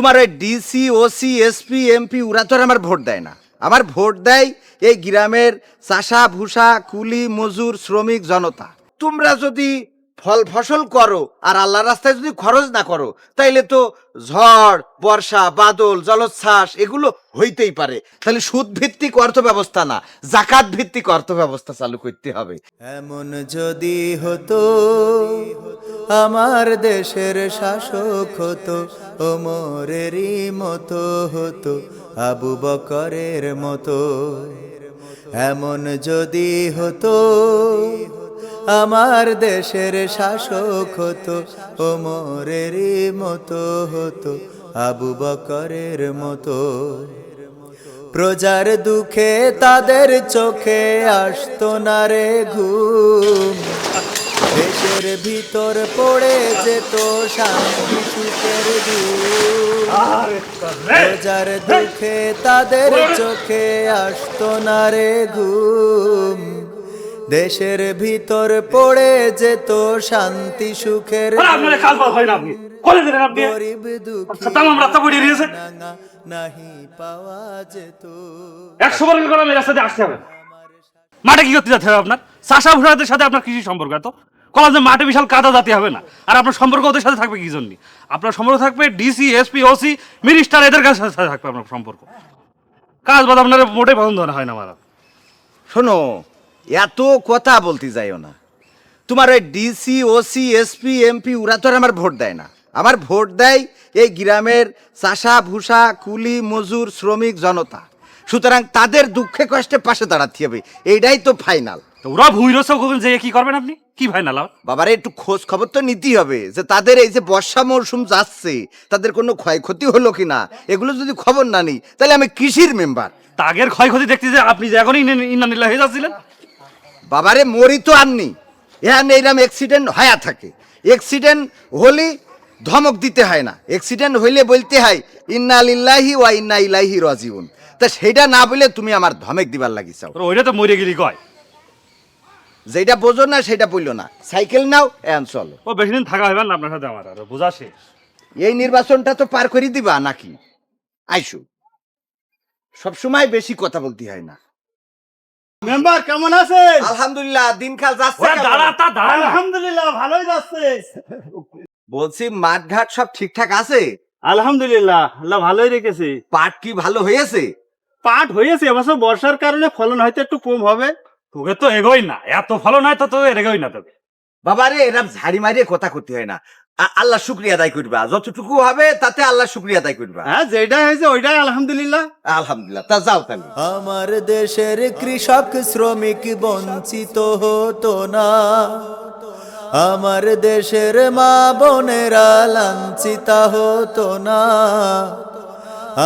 তোমার ওই DC, OC, SP, MP, ওরা তো আর আমার ভোট দেয় না। আমার ভোট দেয় এই গ্রামের চাষা ভুষা কুলি, মজুর, শ্রমিক, জনতা। তোমরা যদি ফল ফসল করো, আর আল্লাহ রাস্তায় যদি খরচ না করো, তাইলে তো ঝড়, বর্ষা, বাদল, জলোচ্ছ্বাস, এগুলো হইতেই পারে। তাহলে সুদ ভিত্তিক অর্থ ব্যবস্থা না জাকাত ভিত্তিক অর্থ ব্যবস্থা চালু করতে হবে। এমন যদি হতো, আমার দেশের শাসক হতো, ওমরেরই মতো হতো, আবু বকরের মতো। এমন যদি হতো আমার দেশের শাসক হতো ওমরেরই মতো হতো, আবু বকরের মতো। প্রজার দুঃখে তাদের চোখে আসতো না রে ঘুম। দেশের ভিতর পড়ে যেত শান্তি সুখের প্রজার দুঃখে তাদের চোখে আসতো না রে ঘুম। দেশের ভিতর পড়ে যেত শান্তি সুখের গরিব দুঃখী নাহি পাওয়া যেত। একশো বার করে রাস্তা দিয়ে আসতে হবে। মাঠে কি করতে যেতে হবে আপনার? চাষা ভুষাদের সাথে আপনার কৃষি সম্পর্ক এত? কলেজ মাঠে বিশাল কাদা জাতি হবে না। আর আপনার সম্পর্ক ওদের সাথে থাকবে কি জন্য? আপনার সম্পর্ক থাকবে ডিসি এসপি ওসি মিনিস্টার এদের কাছে সাথে থাকবে আপনার সম্পর্ক। কাজ বাদ আপনার মোটেই পছন্দ হয় না আমার শোনো এত কথা বলতে যাইও না। তোমার ওই ডিসি ওসি এসপি এমপি ওরা তো আর আমার ভোট দেয় না। আমার ভোট দেয় এই গ্রামের চাষা ভুষা কুলি মজুর শ্রমিক জনতা। সুতরাং তাদের দুঃখে কষ্টে পাশে দাঁড়াতে হবে। এইটাই তো ফাইনাল তো ওরা ভুই রসেও যে কি করবেন আপনি? কি ভাই না বাবারে একটু খোঁজ খবর তো নিতেই হবে যে তাদের এই যে বর্ষা মরশুম যাচ্ছে তাদের কোনো ক্ষয়ক্ষতি হলো কিনা? এগুলো যদি খবর না নিই তাহলে আমি কৃষির মেম্বার তাগের ক্ষয়ক্ষতি দেখতে যে আপনি যে এখনই ইন্নানিল্লা হয়ে যাচ্ছিলেন? বাবারে মরি তো আননি এখান এইরকম অ্যাক্সিডেন্ট হয়া থাকে। অ্যাক্সিডেন্ট হলে ধমক দিতে হয় না। অ্যাক্সিডেন্ট হইলে বলতে হয় ইন্না লিল্লাহি ওয়া ইন্না ইলাইহি রাজিউন। তা সেটা না বলে তুমি আমার ধমক দিবার লাগিছাও ওইটা তো মরে গেলি কয়? যেটা বোঝো না সেটা বলল না। সাইকেল নাও এন চলো। ও বেশি দিন থাকা হবে না আপনার সাথে আমার আর বোঝা শেষ। এই নির্বাচনটা তো পার করে দিবা নাকি? আইসু। সবসময় বেশি কথা বলতে হয় না। মেম্বার কেমন আছেন? আলহামদুলিল্লাহ দিনকাল যাচ্ছে। আলহামদুলিল্লাহ ভালোই যাচ্ছে। বলছি মাঠ ঘাট সব ঠিকঠাক আছে? আলহামদুলিল্লাহ আল্লাহ ভালোই রেখেছে। পাট কি ভালো হয়েছে? পাট হয়েছে এবছর বর্ষার কারণে ফলন হয়তো একটু কম হবে। তোকে তো এগোই না এত ফলো নয় তো তোকে এগোই না তোকে বাবারে এরম ঝাড়ি মারিয়ে কথা করতে হয় না। আল্লাহ শুক্রিয়া আদায় করবা। যতটুকু হবে তাতে আল্লাহ শুক্রিয়া আদায় করবা। হ্যাঁ যেটা হয়েছে ওইটাই আলহামদুলিল্লাহ। আলহামদুলিল্লাহ তা যাও তাহলে। আমার দেশের কৃষক শ্রমিক বঞ্চিত হতো না। আমার দেশের মা বোনেরা লাঞ্ছিতা হতো না।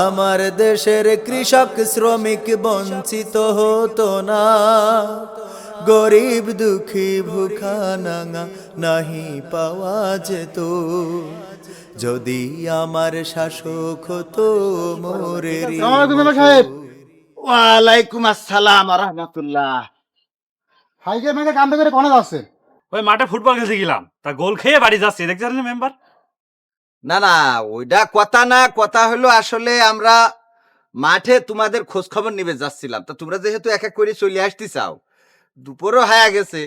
আমার দেশের কৃষক শ্রমিক বঞ্চিত হতো না। গরিব দুঃখী ভুখা নাঙা নাহি পাওয়া যেত। যদি আমার শাসক হতো মোরের সাহেব। ওয়ালাইকুম আসসালাম রহমতুল্লাহ। হাইকে মেঘে কান্দ করে কোনে যাচ্ছে? ওই মাঠে ফুটবল খেলতে গেলাম। তা গোল খেয়ে বাড়ি যাচ্ছি দেখছেন না মেম্বার? না না ওইটা কথা না কথা হলো আসলে আমরা মাঠে তোমাদের খোঁজ খবর নিবে যাচ্ছিলাম। তা তোমরা যেহেতু এক এক করে চলে আসতে চাও দুপুরও হায়া গেছে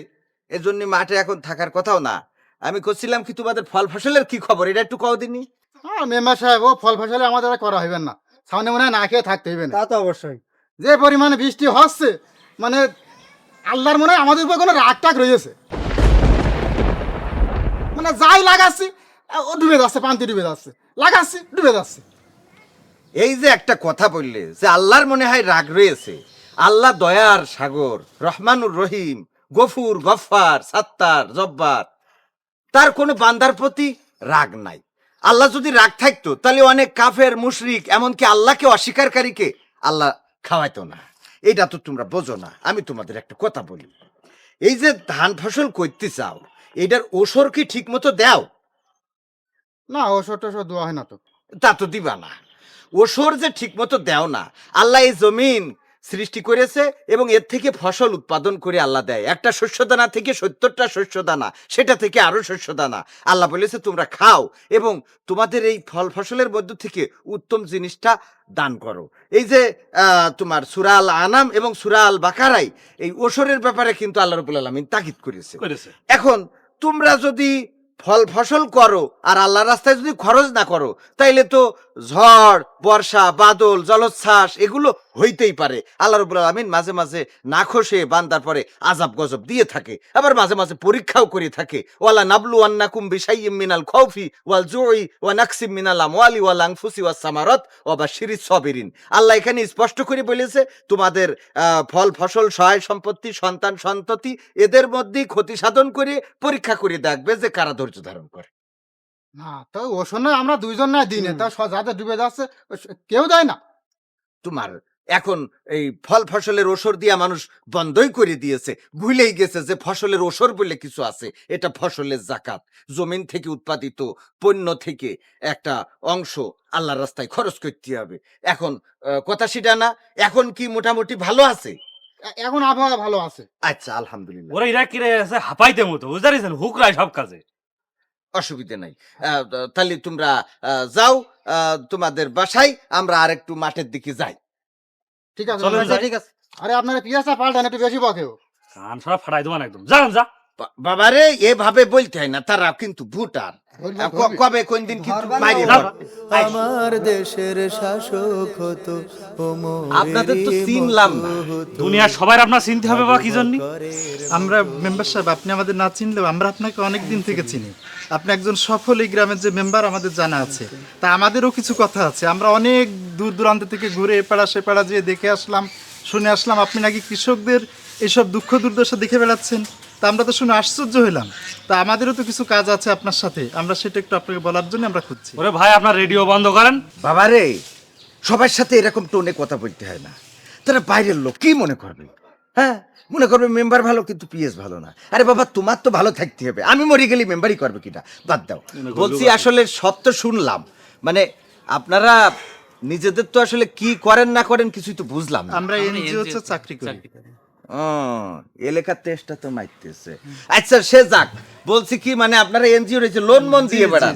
এজন্য মাঠে এখন থাকার কথাও না। আমি করছিলাম কি তোমাদের ফল ফসলের কি খবর এটা একটু কও দিনি। হ্যাঁ মেম্বার সাহেব ও ফল ফসলে আমাদের আর করা হইবেন না। সামনে মনে হয় না খেয়ে থাকতে হইবে না। তা তো অবশ্যই। যে পরিমাণে বৃষ্টি হচ্ছে মানে আল্লাহর মনে হয় আমাদের উপর কোনো রাগ টাগ রয়েছে। মানে যাই লাগাচ্ছি ও ডুবে যাচ্ছে পান্তি ডুবে যাচ্ছে লাগাচ্ছি ডুবে যাচ্ছে। এই যে একটা কথা বললে যে আল্লাহর মনে হয় রাগ রয়েছে আল্লাহ দয়ার সাগর রহমানুর রহিম গফুর গফার সাত্তার জব্বার। তার কোনো বান্দার প্রতি রাগ নাই। আল্লাহ যদি রাগ থাকতো তাহলে অনেক কাফের মুশরিক এমনকি আল্লাহকে অস্বীকারীকে আল্লাহ খাওয়াইতো না। এটা তো তোমরা বোঝো না আমি তোমাদের একটা কথা বলি। এই যে ধান ফসল করতে চাও এটার ওসর কি ঠিক মতো দেও? না ওষুধ টষুধ দেওয়া হয় না তো। তা তো দিবা না। ওসর যে ঠিক মতো দেও না আল্লাহ এই জমিন সৃষ্টি করেছে এবং এর থেকে ফসল উৎপাদন করে আল্লাহ দেয়। একটা শস্য দানা থেকে সত্তরটা শস্য দানা সেটা থেকে আরও শস্য দানা আল্লাহ বলেছে তোমরা খাও এবং তোমাদের এই ফল ফসলের মধ্য থেকে উত্তম জিনিসটা দান করো। এই যে তোমার সুরাল আনাম এবং সুরাল বাকারাই এই ওসরের ব্যাপারে কিন্তু আল্লাহ রবুল আলমিন তাগিদ করেছে। করেছে। এখন তোমরা যদি ফল ফসল করো আর আল্লাহর রাস্তায় যদি খরচ না করো তাইলে তো ঝড় বর্ষা বাদল জলোচ্ছ্বাস এগুলো হইতেই পারে। আল্লাহ রবুল আলমিন মাঝে মাঝে না খসে বান্দার পরে আজাব গজব দিয়ে থাকে। আবার মাঝে মাঝে পরীক্ষাও করে থাকে। ওয়ালা নাবলু আন্নাকুম বিশাইয়িম মিনাল খাউফি ওয়াল জুই ওয়া নাকসিম মিনাল আমওয়ালি ওয়াল আনফুসি ওয়াস সামারাত ওয়া বাশিরিস সাবিরিন। আল্লাহ এখানে স্পষ্ট করে বলেছে তোমাদের আহ, ফল ফসল সহায় সম্পত্তি সন্তান সন্ততি এদের মধ্যেই ক্ষতি সাধন করে পরীক্ষা করে দেখবে যে কারা ধৈর্য ধারণ করে। না তো ওষুধ নয় আমরা দুইজন নয় দিনে। তা স- ডুবে যাচ্ছে কেউ দেয় না। তোমার এখন এই ফল ফসলের ওসর দিয়া মানুষ বন্ধই করে দিয়েছে। ভুলেই গেছে যে ফসলের ওসর বলে কিছু আছে। এটা ফসলের জাকাত। জমিন থেকে উৎপাদিত পণ্য থেকে একটা অংশ আল্লাহর রাস্তায় খরচ করতে হবে। এখন আহ, কথা সেটা না। এখন কি মোটামুটি ভালো আছে? এখন আবহাওয়া ভালো আছে। আচ্ছা আলহামদুলিল্লাহ। ওরা ইরা কিরে আছে হাঁপাইতে মতো। বুঝতে পারছেন? হুকরায় সব কাজে। অসুবিধে নাই। আহ, তাহলে তোমরা আহ, যাও আহ, তোমাদের বাসায় আমরা আর একটু মাঠের দিকে যাই। ঠিক আছে ঠিক। আছে, আরে আপনারা পিয়াসা পাল্টান একটু বেশি বকেও। কান সব ফাটাই দেবেন একদম। যান যা। বাবারে এভাবে বলতে হয় না তারা কিন্তু ভুটার। কবে। কোন দিন কিন্তু আমার দেশের শাসক হতো আপনাদের তো চিনলাম না। দুনিয়ার সবাই আপনার চিনতে হবে বা কি জন্য? আমরা মেম্বার সাহেব আপনি আমাদের না চিনলেও আমরা আপনাকে অনেক দিন থেকে চিনি। আপনি একজন সফল এই গ্রামের যে মেম্বার আমাদের জানা আছে। তা আমাদেরও কিছু কথা আছে। আমরা অনেক দূর দূরান্ত থেকে ঘুরে এপাড়া সেপাড়া যেয়ে দেখে আসলাম শুনে আসলাম। আপনি নাকি কৃষকদের এইসব দুঃখ দুর্দশা দেখে বেড়াচ্ছেন? তা আমরা তো শুনে আশ্চর্য হইলাম। তা আমাদেরও তো কিছু কাজ আছে আপনার সাথে। আমরা সেটা একটু আপনাকে বলার জন্য আমরা খুঁজছি। ওরে ভাই আপনার রেডিও বন্ধ করেন। বাবারে সবার সাথে এরকম টোনে কথা বলতে হয় না। তারা বাইরের লোক কি মনে করবে? হ্যাঁ মনে করবে মেম্বার ভালো কিন্তু পিএস ভালো না। আরে বাবা তোমার তো ভালো থাকতে হবে। আমি মরে গেলে মেম্বারই করবে কিনা? বাদ দাও। বলছি আসলে সব তো শুনলাম। মানে আপনারা নিজেদের তো আসলে কি করেন না করেন কিছুই তো বুঝলাম না। আমরা এনজিও চাকরি করি। এলাকার তেষ্টা তো মাইতেছে আচ্ছা সে যাক। বলছি কি মানে আপনারা এনজিও রয়েছে লোন মন দিয়ে বেড়ান।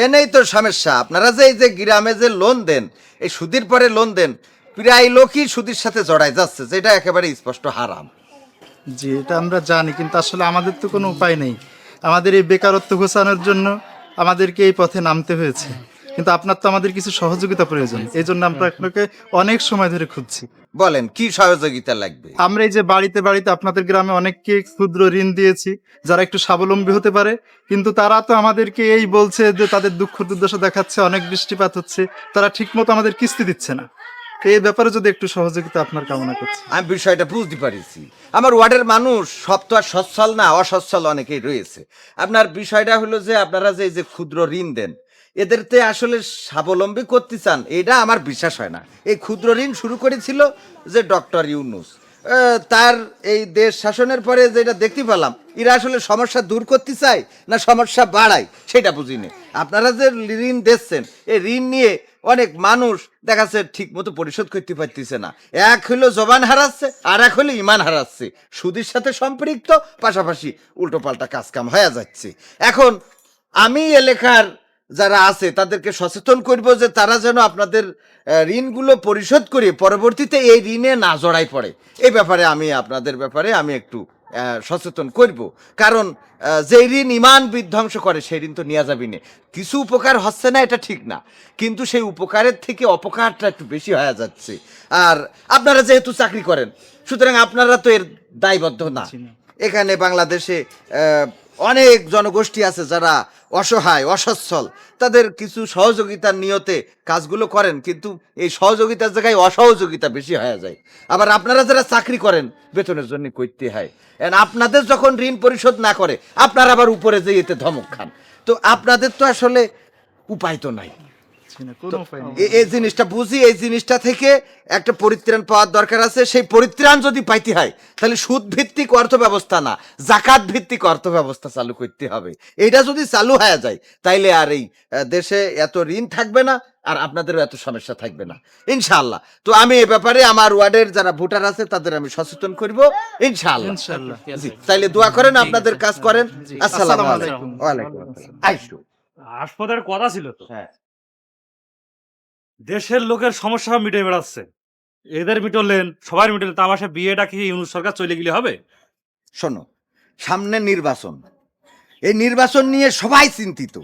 এ নেই তো সমস্যা। আপনারা যে এই যে গ্রামে যে লোন দেন এই সুদের পরে লোন দেন প্রায় লোকই সুদের সাথে জড়ায় যাচ্ছে যেটা একেবারে স্পষ্ট হারাম। জি এটা আমরা জানি কিন্তু আসলে আমাদের তো কোনো উপায় নেই। আমাদের এই বেকারত্ব ঘোষানোর জন্য আমাদেরকে এই পথে নামতে হয়েছে। কিন্তু আপনার তো আমাদের কিছু সহযোগিতা প্রয়োজন। এই জন্য আমরা আপনাকে অনেক সময় ধরে খুঁজছি। বলেন কি সহযোগিতা লাগবে? আমরা এই যে বাড়িতে বাড়িতে আপনাদের গ্রামে অনেককে ক্ষুদ্র ঋণ দিয়েছি যারা একটু স্বাবলম্বী হতে পারে কিন্তু তারা তো আমাদেরকে এই বলছে যে তাদের দুঃখ দুর্দশা দেখাচ্ছে অনেক বৃষ্টিপাত হচ্ছে তারা ঠিকমতো আমাদের কিস্তি দিচ্ছে না। তো এই ব্যাপারে যদি একটু সহযোগিতা আপনার কামনা করছি। আমি বিষয়টা বুঝতে পারিছি। আমার ওয়ার্ডের মানুষ সব তো আর সচ্ছল না অসচ্ছল অনেকেই রয়েছে। আপনার বিষয়টা হলো যে আপনারা যে এই যে ক্ষুদ্র ঋণ দেন এদেরতে আসলে স্বাবলম্বী করতে চান, এটা আমার বিশ্বাস হয় না। এই ক্ষুদ্র ঋণ শুরু করেছিল যে ডক্টর ইউনুস। তার এই দেশ শাসনের পরে যেটা দেখতে পেলাম, এরা আসলে সমস্যা দূর করতে চায় না সমস্যা বাড়ায়, সেটা বুঝিনি। আপনারা যে ঋণ দিচ্ছেন, এই ঋণ নিয়ে অনেক মানুষ দেখাচ্ছে ঠিক মতো পরিশোধ করতে পারতেছে না। এক হলো জবান হারাচ্ছে, আর এক হলো ইমান হারাচ্ছে। সুদের সাথে সম্পৃক্ত, পাশাপাশি উল্টো পাল্টা কাজকাম হয়ে যাচ্ছে। এখন আমি এলাকার যারা আছে তাদেরকে সচেতন করব যে তারা যেন আপনাদের ঋণগুলো পরিশোধ করে পরবর্তীতে এই ঋণে না জড়াই পড়ে। এই ব্যাপারে আমি আপনাদের ব্যাপারে আমি একটু সচেতন করব। কারণ যে ঋণ ইমান বিধ্বংস করে সেই ঋণ তো নেওয়া যাবে না। কিছু উপকার হচ্ছে না এটা ঠিক না। কিন্তু সেই উপকারের থেকে অপকারটা একটু বেশি হয়ে যাচ্ছে। আর আপনারা যেহেতু চাকরি করেন সুতরাং আপনারা তো এর দায়বদ্ধ না। এখানে বাংলাদেশে অনেক জনগোষ্ঠী আছে যারা অসহায়, অসচ্ছল। তাদের কিছু সহযোগিতার নিয়তে কাজগুলো করেন, কিন্তু এই সহযোগিতার জায়গায় অসহযোগিতা বেশি হয়ে যায়। আবার আপনারা যারা চাকরি করেন, বেতনের জন্য করতে হয়। And আপনাদের যখন ঋণ পরিশোধ না করে, আপনারা আবার উপরে যেয়ে এতে ধমক খান। তো আপনাদের তো আসলে উপায় তো নাই। পারছি না কোনো উপায় নেই। এই জিনিসটা বুঝি এই জিনিসটা থেকে একটা পরিত্রাণ পাওয়ার দরকার আছে। সেই পরিত্রাণ যদি পাইতে হয় তাহলে সুদ ভিত্তিক অর্থ ব্যবস্থা না জাকাত ভিত্তিক অর্থ ব্যবস্থা চালু করতে হবে। এটা যদি চালু হয়ে যায় তাইলে আর এই দেশে এত ঋণ থাকবে না আর আপনাদেরও এত সমস্যা থাকবে না। ইনশাআল্লাহ। তো আমি এ ব্যাপারে আমার ওয়ার্ডের যারা ভোটার আছে তাদের আমি সচেতন করব। ইনশাআল্লাহ। ইনশাআল্লাহ। জি তাইলে দোয়া করেন আপনাদের কাজ করেন। আসসালামু আলাইকুম। আসসালাম। কথা ছিল তো। হ্যাঁ। দেশের লোকের সমস্যা মিটে বেড়াচ্ছে। এদের মিটলেন সবাই মিটলেন তা আমার সে বিয়েটা কি ইউনুস সরকার চলে গেলে হবে? শোনো সামনে নির্বাচন। এই নির্বাচন নিয়ে সবাই চিন্তিত।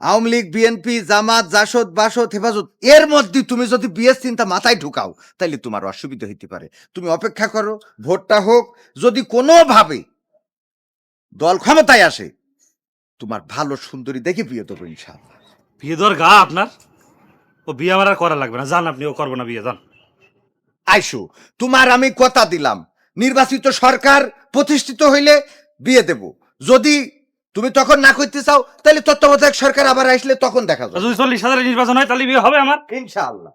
আওয়ামী লীগ বিএনপি জামাত জাসদ বাসদ হেফাজত এর মধ্যে তুমি যদি বিয়ের চিন্তা মাথায় ঢুকাও তাহলে তোমার অসুবিধা হইতে পারে। তুমি অপেক্ষা করো ভোটটা হোক যদি কোনোভাবে দল ক্ষমতায় আসে তোমার ভালো সুন্দরী দেখে বিয়ে দেবো ইনশাআল্লাহ। বিয়ে দেওয়ার গা আপনার? ও বিয়ে আমার আর করা লাগবে না। জান আপনি ও করব না বিয়ে জান আইসু তোমার আমি কথা দিলাম। নির্বাচিত সরকার প্রতিষ্ঠিত হইলে বিয়ে দেব। যদি তুমি তখন না করতে চাও তাহলে তত্ত্বাবধায়ক সরকার আবার আসলে তখন দেখা যাবে। যদি চল্লিশ হাজারের নির্বাচন হয় তাহলে বিয়ে হবে আমার। ইনশাআল্লাহ।